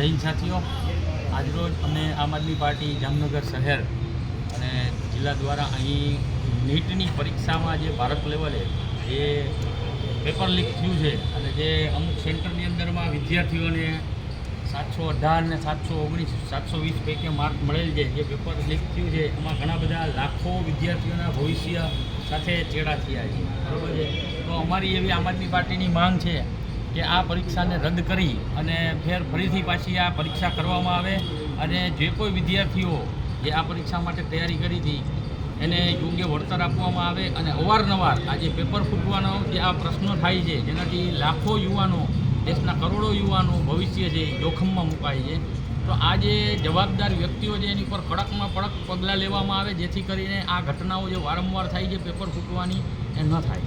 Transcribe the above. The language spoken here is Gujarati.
હિન્દ સાથીઓ. આજરોજ અમે આમ આદમી પાર્ટી જામનગર શહેર અને જિલ્લા દ્વારા અહીં નીટની પરીક્ષામાં જે ભારત લેવલે જે પેપર લીક થયું છે અને જે અમુક સેન્ટરની અંદરમાં વિદ્યાર્થીઓને સાતસો અઢાર ને સાતસો ઓગણીસ, સાતસો વીસ પૈકી માર્ક મળેલ છે, જે પેપર લીક થયું છે, એમાં ઘણા બધા લાખો વિદ્યાર્થીઓના ભવિષ્ય સાથે ચેડા થયા છે. બરાબર છે? તો અમારી એવી આમ આદમી પાર્ટીની માંગ છે કે આ પરીક્ષાને રદ કરી અને ફેર ફરીથી પાછી આ પરીક્ષા કરવામાં આવે અને જે કોઈ વિદ્યાર્થીઓ જે આ પરીક્ષા માટે તૈયારી કરી હતી, એને યોગ્ય વળતર આપવામાં આવે અને અવારનવાર આ જે પેપર ફૂટવાનો જે આ પ્રશ્નો થાય છે, જેનાથી લાખો યુવાનો, દેશના કરોડો યુવાનો ભવિષ્ય છે જોખમમાં મુકાય છે, તો આ જે જવાબદાર વ્યક્તિઓ છે, એની પર કડકમાં કડક પગલાં લેવામાં આવે, જેથી કરીને આ ઘટનાઓ જે વારંવાર થાય છે, પેપર ફૂટવાની, એ ન થાય.